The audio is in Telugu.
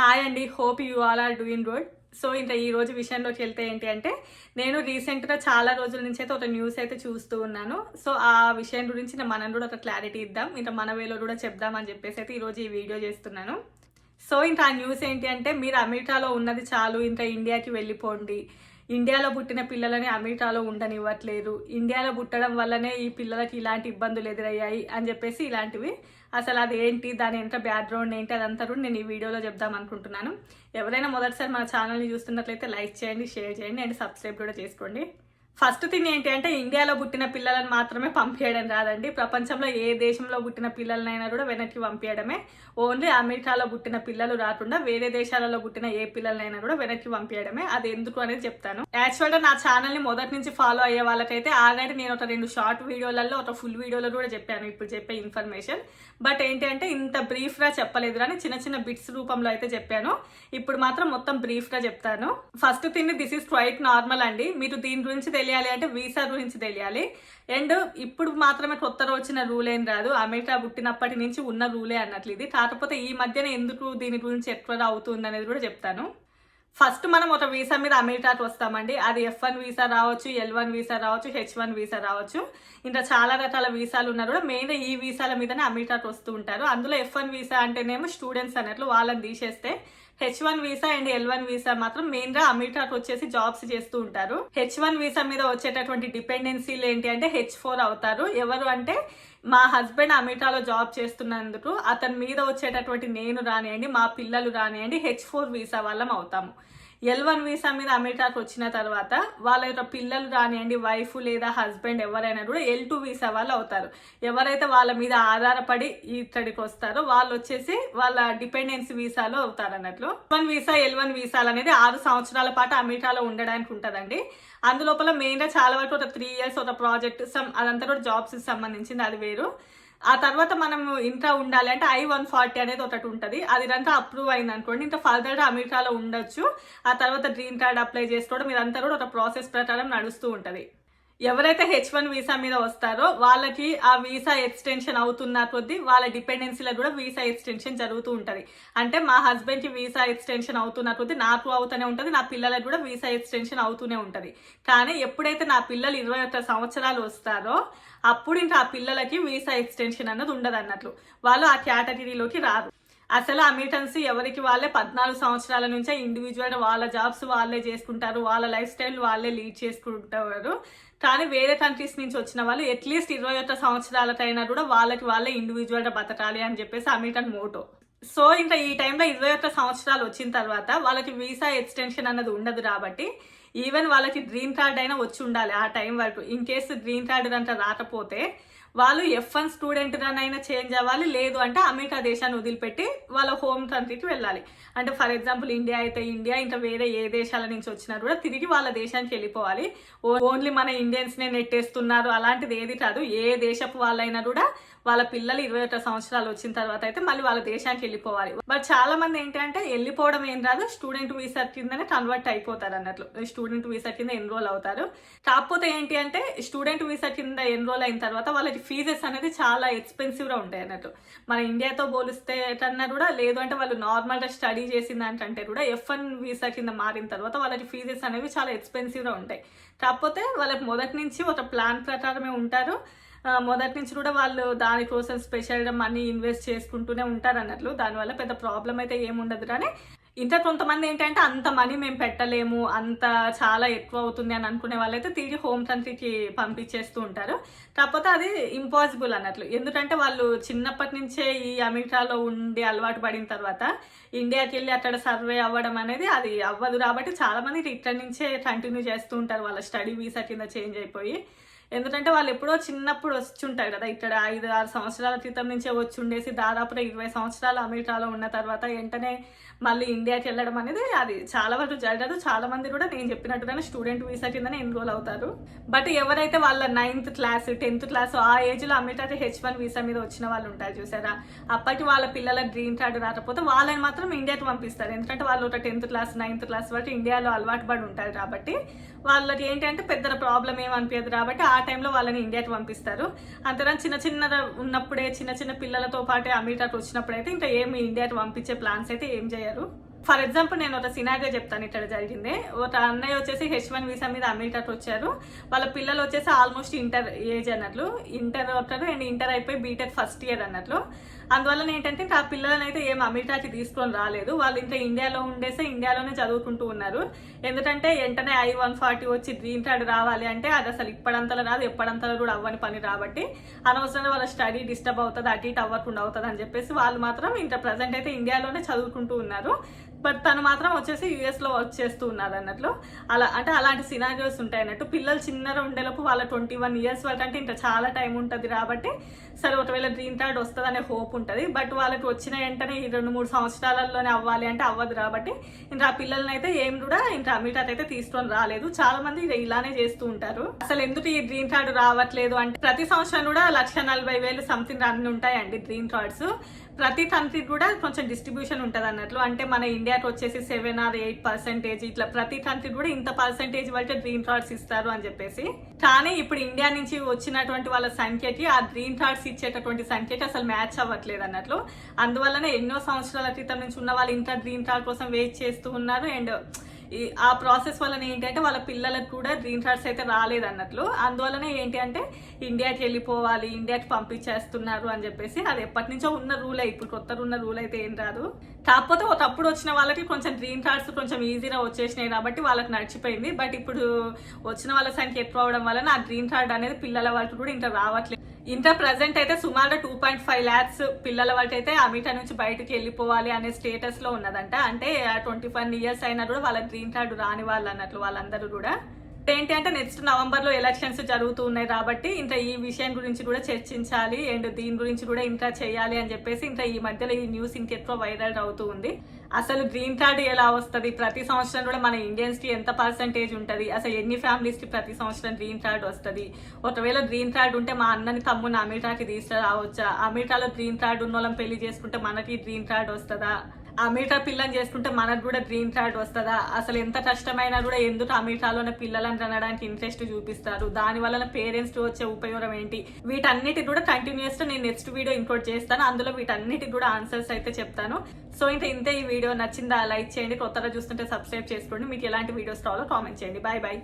హాయ్ అండి hope you all are doing good so ఇంకా ఈ రోజు విషయంలోకి వెళ్తే ఏంటి అంటే నేను రీసెంట్గా చాలా రోజుల నుంచి అయితే ఒక న్యూస్ అయితే చూస్తూ ఉన్నాను. సో ఆ విషయం గురించి నేను మనం కూడా ఒక క్లారిటీ ఇద్దాం. ఇంకా మన వేలో కూడా చెప్దాం అని చెప్పేసి అయితే ఈరోజు ఈ వీడియో చేస్తున్నాను. సో ఇంకా ఆ న్యూస్ ఏంటి అంటే మీరు అమెరికాలో ఉన్నది చాలు ఇంకా ఇండియాకి వెళ్ళిపోండి. ఇండియాలో పుట్టిన పిల్లలని అమెరికాలో ఉండనివ్వట్లేదు. ఇండియాలో పుట్టడం వల్లనే ఈ పిల్లలకి ఇలాంటి ఇబ్బందులు ఎదురయ్యాయి అని చెప్పేసి ఇలాంటివి అసలు అది ఏంటి దాని ఎంత బ్యాక్గ్రౌండ్ ఏంటి అదంతా కూడా నేను ఈ వీడియోలో చెప్దాం అనుకుంటున్నాను. ఎవరైనా మొదటిసారి మన ఛానల్ని చూస్తున్నట్లయితే లైక్ చేయండి షేర్ చేయండి అండ్ సబ్స్క్రైబ్ కూడా చేసుకోండి. ఫస్ట్ థింగ్ ఏంటి అంటే ఇండియాలో పుట్టిన పిల్లలను మాత్రమే పంపించడం రాదండి ప్రపంచంలో ఏ దేశంలో పుట్టిన పిల్లలనైనా కూడా వెనక్కి పంపించడమే ఓన్లీ అమెరికాలో పుట్టిన పిల్లలు రాకుండా వేరే దేశాలలో పుట్టిన ఏ పిల్లలనైనా కూడా వెనక్కి పంపించడమే అది ఎందుకు అనేది చెప్తాను. యాక్చువల్గా నా ఛానల్ని మొదటి నుంచి ఫాలో అయ్యే వాళ్ళకైతే ఆల్రెడీ నేను ఒక రెండు షార్ట్ వీడియోలలో ఒక ఫుల్ వీడియోలో కూడా చెప్పాను ఇప్పుడు చెప్పే ఇన్ఫర్మేషన్. బట్ ఏంటి అంటే ఇంత బ్రీఫ్గా చెప్పలేదు కానీ చిన్న చిన్న బిట్స్ రూపంలో అయితే చెప్పాను. ఇప్పుడు మాత్రం మొత్తం బ్రీఫ్గా చెప్తాను. First thing this is quite normal అండి. మీరు దీని గురించి తెలియాలి అంటే వీసా గురించి తెలియాలి. అండ్ ఇప్పుడు మాత్రమే కొత్తగా వచ్చిన రూల్ ఏం రాదు. అమెరికా పుట్టినప్పటి నుంచి ఉన్న రూలే అన్నట్లు ఇది. కాకపోతే ఈ మధ్యన ఎందుకు దీని గురించి ఎక్కువ అవుతుంది అనేది కూడా చెప్తాను. ఫస్ట్ మనం ఒక వీసా మీద అమెరికాకి వస్తామండి. అది ఎఫ్ వన్ వీసా రావచ్చు ఎల్ వన్ వీసా రావచ్చు హెచ్ వన్ వీసా రావచ్చు. ఇంకా చాలా రకాల వీసాలు ఉన్నారు కూడా మెయిన్ ఈ వీసాల మీదనే అమెరికాకి వస్తూ ఉంటారు. అందులో ఎఫ్ వన్ వీసా అంటేనేమో స్టూడెంట్స్ అన్నట్లు వాళ్ళని తీసేస్తే H one visa and L one visa మాత్రం మెయిన్గా అమెరికాకి వచ్చేసి జాబ్స్ చేస్తూ ఉంటారు. హెచ్ వన్ వీసా మీద వచ్చేటటువంటి డిపెండెన్సీలు ఏంటి అంటే హెచ్ ఫోర్ అవుతారు. ఎవరు అంటే మా హస్బెండ్ అమెరికాలో జాబ్ చేస్తున్నందుకు అతని మీద వచ్చేటటువంటి నేను రానియండి మా పిల్లలు రానియండి హెచ్ ఫోర్ వీసా వాళ్ళం అవుతాము. ఎల్ వన్ వీసా మీద అమెరికాకు వచ్చిన తర్వాత వాళ్ళ యొక్క పిల్లలు రానివ్వండి వైఫ్ లేదా హస్బెండ్ ఎవరైనా కూడా ఎల్ టూ వీసా వాళ్ళు అవుతారు. ఎవరైతే వాళ్ళ మీద ఆధారపడి ఇక్కడికి వస్తారో వాళ్ళు వచ్చేసి వాళ్ళ డిపెండెన్సీ వీసాలో అవుతారు అన్నట్లు. వన్ వీసా ఎల్ వన్ వీసాలు అనేది ఆరు సంవత్సరాల పాటు అమెరికాలో ఉండడానికి ఉంటుందండి. అందులోపల మెయిన్గా చాలా వరకు ఒక త్రీ ఇయర్స్ ఒక ప్రాజెక్ట్ సమ్ అదంతా కూడా జాబ్స్కి సంబంధించింది అది వేరు. ఆ తర్వాత మనం ఇంట్లో ఉండాలి అంటే ఐ వన్ ఫార్టీ అనేది ఒకటి ఉంటుంది. అది కనుక అప్రూవ్ అయింది అనుకోండి ఇంకా ఫర్దర్ అమెరికాలో ఉండొచ్చు. ఆ తర్వాత గ్రీన్ కార్డ్ అప్లై చేసుకోవడం ఇదంతా కూడా ఒక ప్రాసెస్ ప్రకారం నడుస్తూ ఉంటుంది. ఎవరైతే హెచ్ వన్ వీసా మీద వస్తారో వాళ్ళకి ఆ వీసా ఎక్స్టెన్షన్ అవుతున్న కొద్దీ వాళ్ళ డిపెండెన్సీలో కూడా వీసా ఎక్స్టెన్షన్ జరుగుతూ ఉంటుంది. అంటే మా హస్బెండ్కి వీసా ఎక్స్టెన్షన్ అవుతున్న కొద్దీ నాకు అవుతూనే ఉంటుంది నా పిల్లలకు కూడా వీసా ఎక్స్టెన్షన్ అవుతూనే ఉంటుంది. కానీ ఎప్పుడైతే నా పిల్లలు ఇరవై ఒక్క సంవత్సరాలు వస్తారో అప్పుడు ఇంకా ఆ పిల్లలకి వీసా ఎక్స్టెన్షన్ అన్నది ఉండదు అన్నట్లు వాళ్ళు ఆ కేటగిరీలోకి రారు. అసలు అమిటన్స్ ఎవరికి వాళ్ళే పద్నాలుగు సంవత్సరాల నుంచే ఇండివిజువల్ వాళ్ళ జాబ్స్ వాళ్ళే చేసుకుంటారు వాళ్ళ లైఫ్ స్టైల్ వాళ్ళే లీడ్ చేసుకుంటారు. కానీ వేరే కంట్రీస్ నుంచి వచ్చిన వాళ్ళు అట్లీస్ట్ ఇరవై ఒక్క సంవత్సరాలకైనా కూడా వాళ్ళకి వాళ్ళే ఇండివిజువల్గా బతకాలి అని చెప్పేసి అమిటన్ మోటో సో ఇంకా ఈ టైంలో ఇరవై ఒక్క సంవత్సరాలు వచ్చిన తర్వాత వాళ్ళకి వీసా ఎక్స్టెన్షన్ అన్నది ఉండదు కాబట్టి ఈవెన్ వాళ్ళకి గ్రీన్ కార్డ్ అయినా వచ్చి ఉండాలి ఆ టైం వరకు. ఇన్ కేసు గ్రీన్ కార్డ్ అంతా రాకపోతే వాళ్ళు ఎఫ్ వన్ స్టూడెంట్ అయినా చేంజ్ అవ్వాలి. లేదు అంటే అమెరికా దేశాన్ని వదిలిపెట్టి వాళ్ళ హోమ్ కంట్రీకి వెళ్ళాలి. అంటే ఫర్ ఎగ్జాంపుల్ ఇండియా అయితే ఇండియా ఇంకా వేరే ఏ దేశాల నుంచి వచ్చినా కూడా తిరిగి వాళ్ళ దేశానికి వెళ్ళిపోవాలి. ఓన్లీ మన ఇండియన్స్ నే నెట్టేస్తున్నారు. అలాంటిది ఏది కాదు. ఏ దేశపు వాళ్ళైనా కూడా వాళ్ళ పిల్లలు ఇరవై ఒకటి సంవత్సరాలు వచ్చిన తర్వాత అయితే మళ్ళీ వాళ్ళ దేశానికి వెళ్ళిపోవాలి. బట్ చాలా మంది ఏంటంటే వెళ్ళిపోవడం ఏం రాదు స్టూడెంట్ వీసా కిందనే కన్వర్ట్ అయిపోతారు అన్నట్లు. స్టూడెంట్ వీసా కింద ఎన్రోల్ అవుతారు. కాకపోతే ఏంటి అంటే స్టూడెంట్ వీసా కింద ఎన్రోల్ అయిన తర్వాత వాళ్ళకి ఫీజెస్ అనేది చాలా ఎక్స్పెన్సివ్గా ఉంటాయి అన్నట్టు మన ఇండియాతో పోలిస్తే కన్నా కూడా లేదు అంటే వాళ్ళు నార్మల్గా స్టడీ చేసిన దానికంటే కూడా ఎఫ్ వన్ వీసా కింద మారిన తర్వాత వాళ్ళకి ఫీజెస్ అనేవి చాలా ఎక్స్పెన్సివ్గా ఉంటాయి. కాకపోతే వాళ్ళకి మొదటి నుంచి ఒక ప్లాన్ ప్రకారమే ఉంటారు. మొదటి నుంచి కూడా వాళ్ళు దానికోసం స్పెషల్గా మనీ ఇన్వెస్ట్ చేసుకుంటూనే ఉంటారు అన్నట్లు. దానివల్ల పెద్ద ప్రాబ్లం అయితే ఏముండదు కానీ ఇంకా కొంతమంది ఏంటంటే అంత మనీ మేము పెట్టలేము అంత చాలా ఎక్కువ అవుతుంది అని అనుకునే వాళ్ళైతే తిరిగి హోమ్ కంట్రీకి పంపించేస్తూ ఉంటారు. కాకపోతే అది ఇంపాసిబుల్ అన్నట్లు. ఎందుకంటే వాళ్ళు చిన్నప్పటి నుంచే ఈ అమెరికాలో ఉండి అలవాటు పడిన తర్వాత ఇండియాకి వెళ్ళి అక్కడ సర్వే అవ్వడం అనేది అది అవ్వదు. కాబట్టి చాలామంది ఇక్కడి నుంచే కంటిన్యూ చేస్తూ ఉంటారు. వాళ్ళ స్టడీ వీసా కింద చేంజ్ అయిపోయి. ఎందుకంటే వాళ్ళు ఎప్పుడో చిన్నప్పుడు వచ్చి ఉంటారు కదా ఇక్కడ ఐదు ఆరు సంవత్సరాల క్రితం నుంచే వచ్చి ఉండేసి దాదాపుగా ఇరవై సంవత్సరాలు అమెరికాలో ఉన్న తర్వాత వెంటనే మళ్ళీ ఇండియాకి వెళ్ళడం అనేది అది చాలా వరకు జరగదు. చాలా మంది కూడా నేను చెప్పినట్టుగానే స్టూడెంట్ వీసా కిందనే ఎన్రోల్ అవుతారు. బట్ ఎవరైతే వాళ్ళ నైన్త్ క్లాస్ టెన్త్ క్లాస్ ఆ ఏజ్లో హెచ్ వన్ వీసా మీద వచ్చిన వాళ్ళు ఉంటారు చూసారా? అప్పటికి వాళ్ళ పిల్లల గ్రీన్ కార్డు రాకపోతే వాళ్ళని మాత్రం ఇండియాకి పంపిస్తారు. ఎందుకంటే వాళ్ళు ఒక టెన్త్ క్లాస్ నైన్త్ క్లాస్ వరకు ఇండియాలో అలవాటు పడి ఉంటారు కాబట్టి వాళ్ళకి ఏంటంటే పెద్ద ప్రాబ్లం ఏమనిపించదు కాబట్టి ఆ టైంలో వాళ్ళని ఇండియాకి పంపిస్తారు. అంతేనా చిన్న చిన్న ఉన్నప్పుడే చిన్న చిన్న పిల్లలతో పాటే అమెరికాకి వచ్చినప్పుడు అయితే ఇంకా ఏమి ఇండియాకి పంపించే ప్లాన్స్ అయితే ఏం చేయాలి చేయరు ఫర్ ఎగ్జాంపుల్ నేను ఒక సినాగా చెప్తాను ఇక్కడ జరిగింది. ఒక అన్నయ్య వచ్చేసి హెచ్ వన్ వీసా మీద అమెరికాకి వచ్చారు. వాళ్ళ పిల్లలు వచ్చేసి ఆల్మోస్ట్ ఇంటర్ ఏజ్ అన్నట్లు. ఇంటర్ అవుతారు అండ్ ఇంటర్ అయిపోయి బీటెక్ ఫస్ట్ ఇయర్ అన్నట్లు. అందువల్ల ఏంటంటే ఆ పిల్లలని అయితే ఏం అమెరికాకి తీసుకొని రాలేదు. వాళ్ళు ఇంకా ఇండియాలో ఉండేసే ఇండియాలోనే చదువుకుంటూ ఉన్నారు. ఎందుకంటే వెంటనే ఐ వన్ ఫార్టీ వచ్చి గ్రీన్ కార్డ్ రావాలి అంటే అది అసలు ఇప్పడంతలో రాదు ఎప్పడంతలో కూడా అవ్వని పని కాబట్టి అనవసరంగా వాళ్ళ స్టడీ డిస్టర్బ్ అవుతుంది అటు ఇటు అవ్వకుండా అవుతుంది అని చెప్పేసి వాళ్ళు మాత్రం ఇంకా ప్రజెంట్ అయితే ఇండియాలోనే చదువుకుంటూ ఉన్నారు. బట్ తను మాత్రం వచ్చేసి యూఎస్లో వర్క్ చేస్తూ ఉన్నారు అన్నట్లు. అలా అంటే అలాంటి సినారియోస్ ఉంటాయి అన్నట్టు. పిల్లలు చిన్నగా ఉండేలోపు వాళ్ళ ట్వంటీ వన్ ఇయర్స్ వరకు అంటే ఇంకా చాలా టైం ఉంటుంది కాబట్టి సరే ఒకవేళ గ్రీన్ కార్డ్ వస్తుంది అనే హోప్ ఉంటుంది. బట్ వాళ్ళకి వచ్చిన వెంటనే ఈ రెండు మూడు సంవత్సరాలలోనే అవ్వాలి అంటే అవ్వదు కాబట్టి ఇంకా ఆ పిల్లల్ని అయితే ఏం కూడా ఇంకా అమీటాట్ అయితే తీసుకొని రాలేదు. చాలా మంది ఇలానే చేస్తూ ఉంటారు. అసలు ఎందుకు ఈ గ్రీన్ కార్డు రావట్లేదు అంటే ప్రతి సంవత్సరం కూడా లక్ష నలభై వేలు సంథింగ్ అన్ని ఉంటాయండి గ్రీన్ కార్డ్స్ ప్రతి కంట్రీ కూడా కొంచెం డిస్ట్రిబ్యూషన్ ఉంటుంది అన్నట్లు అంటే మన ఇండియా ఇండియాకి వచ్చేసి సెవెన్ ఆర్ ఎయిట్ పర్సెంటేజ్ ఇట్లా ప్రతి కంట్రీ కూడా ఇంత పర్సెంటేజ్ వరకే గ్రీన్ కార్డ్స్ ఇస్తారు అని చెప్పేసి. కానీ ఇప్పుడు ఇండియా నుంచి వచ్చినటువంటి వాళ్ళ సంఖ్యకి ఆ గ్రీన్ కార్డ్స్ ఇచ్చేటటువంటి సంఖ్యకి అసలు మ్యాచ్ అవ్వట్లేదు అన్నట్లు. అందువల్లనే ఎన్నో సంవత్సరాల క్రితం నుంచి ఉన్న వాళ్ళు ఇంకా గ్రీన్ కార్డ్ కోసం వెయిట్ చేస్తూ ఉన్నారు. అండ్ ఆ ప్రాసెస్ వలన ఏంటంటే వాళ్ళ పిల్లలకు కూడా గ్రీన్ కార్డ్స్ అయితే రాలేదు అన్నట్లు. అందువలన ఏంటి అంటే ఇండియాకి వెళ్ళిపోవాలి ఇండియాకి పంపించేస్తున్నారు అని చెప్పేసి అది ఎప్పటి నుంచో ఉన్న రూలే ఇప్పుడు కొత్త ఉన్న రూల్ అయితే ఏం రాదు. కాకపోతే ఒకప్పుడు వచ్చిన వాళ్ళకి కొంచెం గ్రీన్ కార్డ్స్ కొంచెం ఈజీగా వచ్చేసినాయి కాబట్టి వాళ్ళకి నడిచిపోయింది. బట్ ఇప్పుడు వచ్చిన వాళ్ళ సంఖ్య ఎక్కువ అవడం వలన ఆ గ్రీన్ కార్డ్ అనేది పిల్లల వాళ్ళకి కూడా ఇంకా రావట్లేదు. ఇంత ప్రజెంట్ అయితే సుమారు టూ పాయింట్ ఫైవ్ ల్యాక్స్ పిల్లల వాళ్ళకి అయితే అమిటా నుంచి బయటకు వెళ్ళిపోవాలి అనే స్టేటస్లో ఉన్నదంట. అంటే ట్వంటీ ఫైవ్ ఇయర్స్ అయినా కూడా వాళ్ళ గ్రీన్ కార్డు రాని వాళ్ళు అన్నట్లు వాళ్ళందరూ కూడా. ఏంటి అంటే నెక్స్ట్ నవంబర్లో ఎలక్షన్స్ జరుగుతూ ఉన్నాయి కాబట్టి ఇంకా ఈ విషయం గురించి కూడా చర్చించాలి అండ్ దీని గురించి కూడా ఇంకా చేయాలి అని చెప్పేసి ఇంకా ఈ మధ్యలో ఈ న్యూస్ ఇంకెక్కువ వైరల్ అవుతూ ఉంది. అసలు గ్రీన్ కార్డ్ ఎలా వస్తుంది? ప్రతి సంవత్సరం కూడా మన ఇండియన్స్కి ఎంత పర్సంటేజ్ ఉంటుంది? అసలు ఎన్ని ఫ్యామిలీస్కి ప్రతి సంవత్సరం గ్రీన్ కార్డ్ వస్తుంది? ఒకవేళ గ్రీన్ కార్డ్ ఉంటే మా అన్నని తమ్ముని అమెరికాకి తీసుకురావచ్చా? అమెరికాలో గ్రీన్ కార్డ్ ఉన్న వాళ్ళని పెళ్ళి చేసుకుంటే మనకి గ్రీన్ కార్డ్ వస్తుందా? అమెరికా పిల్లని చేసుకుంటే మనకు కూడా గ్రీన్ కార్డ్ వస్తుందా? అసలు ఎంత కష్టమైనా కూడా ఎందుకు అమెరికాలోనే పిల్లలను తినడానికి ఇంట్రెస్ట్ చూపిస్తారు? దాని వలన పేరెంట్స్ వచ్చే ఉపయోగం ఏంటి? వీటన్నిటి కూడా కంటిన్యూస్గా నేను నెక్స్ట్ వీడియో ఇంక్లూడ్ చేస్తాను. అందులో వీటన్నిటికి కూడా ఆన్సర్స్ అయితే చెప్తాను. సో ఇంకా ఇంతే ఈ వీడియో నచ్చిందా? లైక్ చేయండి. కొత్తగా చూస్తుంటే సబ్స్క్రైబ్ చేసుకోండి. మీకు ఎలాంటి వీడియోస్ కావాలో కామెంట్ చేయండి. Bye bye